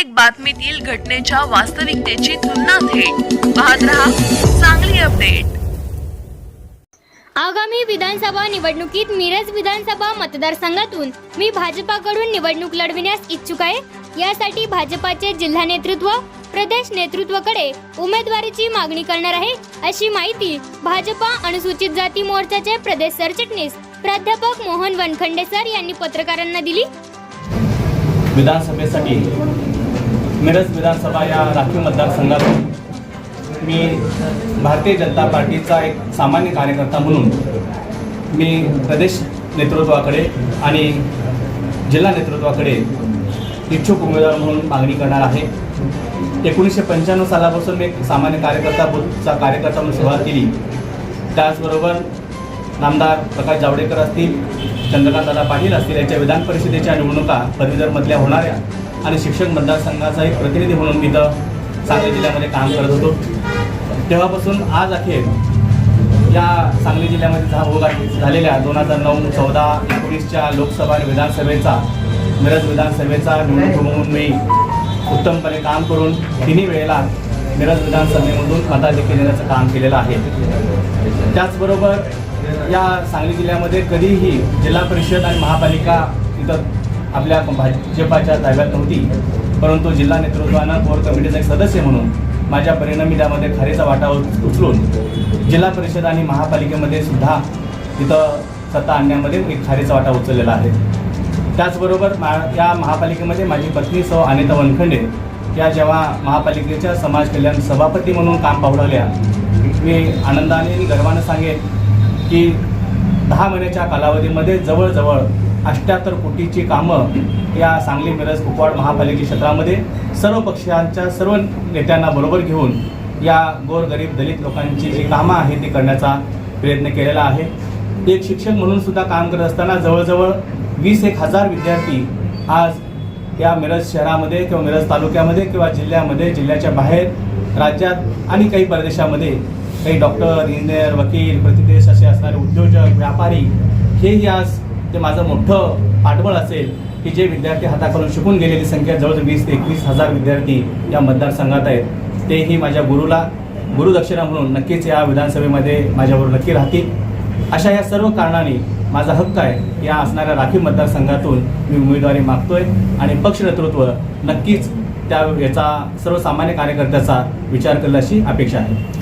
प्रत्येक बातमीतील घटनेच्या वास्तविकतेची तुलना थेट. पाहत रहा चांगली अपडेट. आगामी विधानसभा निवडणुकीत मिरज विधानसभा मतदारसंघातून मी भाजपाकडून निवडणूक लढविण्यास इच्छुक आहे. यासाठी भाजपाचे जिल्हा नेतृत्व प्रदेश नेतृत्वाकडे उमेदवारीची मागणी करणार आहे अशी माहिती भाजपा अनुसूचित जाती मोर्चाचे प्रदेश सरचिटणीस प्राध्यापक मोहन वनखंडे सर यांनी पत्रकारांना दिली. विधानसभेसाठी मिरज विधानसभा या राखीव मतदारसंघातून मी भारतीय जनता पार्टीचा एक सामान्य कार्यकर्ता म्हणून मी प्रदेश नेतृत्वाकडे आणि जिल्हा नेतृत्वाकडे इच्छुक उमेदवार म्हणून मागणी करणार आहे. एकोणीसशे पंच्याण्णव सालापासून मी एक सामान्य कार्यकर्ता चा कार्यकर्ता म्हणून सुरुवात केली. त्याचबरोबर नामदार प्रकाश जावडेकर असतील चंद्रकांतदादा पाटील असतील यांच्या विधान परिषदेच्या निवडणुका पदवीधरमधल्या होणाऱ्या आणि शिक्षक मतदारसंघाचा एक प्रतिनिधी म्हणून मी इथं सांगली जिल्ह्यामध्ये काम करत होतो. तेव्हापासून आज अखेर या सांगली जिल्ह्यामध्ये झा झालेल्या दोन हजार नऊ चौदा एकोणीसच्या लोकसभा आणि विधानसभेचा मिरज विधानसभेचा निवडणूक म्हणून मी उत्तमपणे काम करून तिन्ही वेळेला मिरज विधानसभेमधून मताधिक्य देण्याचं काम केलेलं आहे. त्याचबरोबर या सांगली जिल्ह्यामध्ये कधीही जिल्हा परिषद आणि महापालिका इथं आपल्या भाजपाच्या ताब्यात नव्हती. परंतु जिल्हा नेतृत्वानं कोर कमिटीचा एक सदस्य म्हणून माझ्या परिणामी त्यामध्ये खारीचा वाटा उचलून जिल्हा परिषद आणि महापालिकेमध्ये सुद्धा तिथं सत्ता आणण्यामध्ये एक खारीचा वाटा उचललेला आहे. त्याचबरोबर मा या महापालिकेमध्ये माझी पत्नी सौ अनिता वनखंडे या जेव्हा महापालिकेच्या समाज कल्याण सभापती म्हणून काम पाहू लागल्या मी आनंदाने आणि गर्वानं सांगेन की दहा महिन्याच्या कालावधीमध्ये जवळजवळ अष्ट्याहत्तर कोटीची कामं या सांगली मिरज कुपवाड महापालिके क्षेत्रामध्ये सर्व पक्षांच्या सर्व नेत्यांना बरोबर घेऊन या गोरगरीब दलित लोकांची जी कामं आहे ती करण्याचा प्रयत्न केलेला आहे. एक शिक्षक म्हणून सुद्धा काम करत असताना जवळजवळ वीस एक हजार विद्यार्थी आज या मिरज शहरामध्ये किंवा मिरज तालुक्यामध्ये किंवा जिल्ह्यामध्ये जिल्ह्याच्या बाहेर राज्यात आणि काही परदेशामध्ये काही डॉक्टर इंजिनियर वकील प्रतिदेश असे असणारे उद्योजक व्यापारी हेही आज ते माझं मोठं पाठबळ असेल की जे विद्यार्थी हाताखालून शिकून गेलेली संख्या जवळजवळ वीस ते एकवीस हजार विद्यार्थी या मतदारसंघात आहेत. तेही माझ्या गुरुला गुरुदक्षिणा म्हणून नक्कीच या विधानसभेमध्ये माझ्याबरोबर नक्की राहतील. अशा या सर्व कारणाने माझा हक्क आहे या असणाऱ्या राखीव मतदारसंघातून मी उमेदवारी मागतोय आणि पक्ष नेतृत्व नक्कीच त्या याचा सर्वसामान्य कार्यकर्त्याचा विचार करेल अशी अपेक्षा आहे.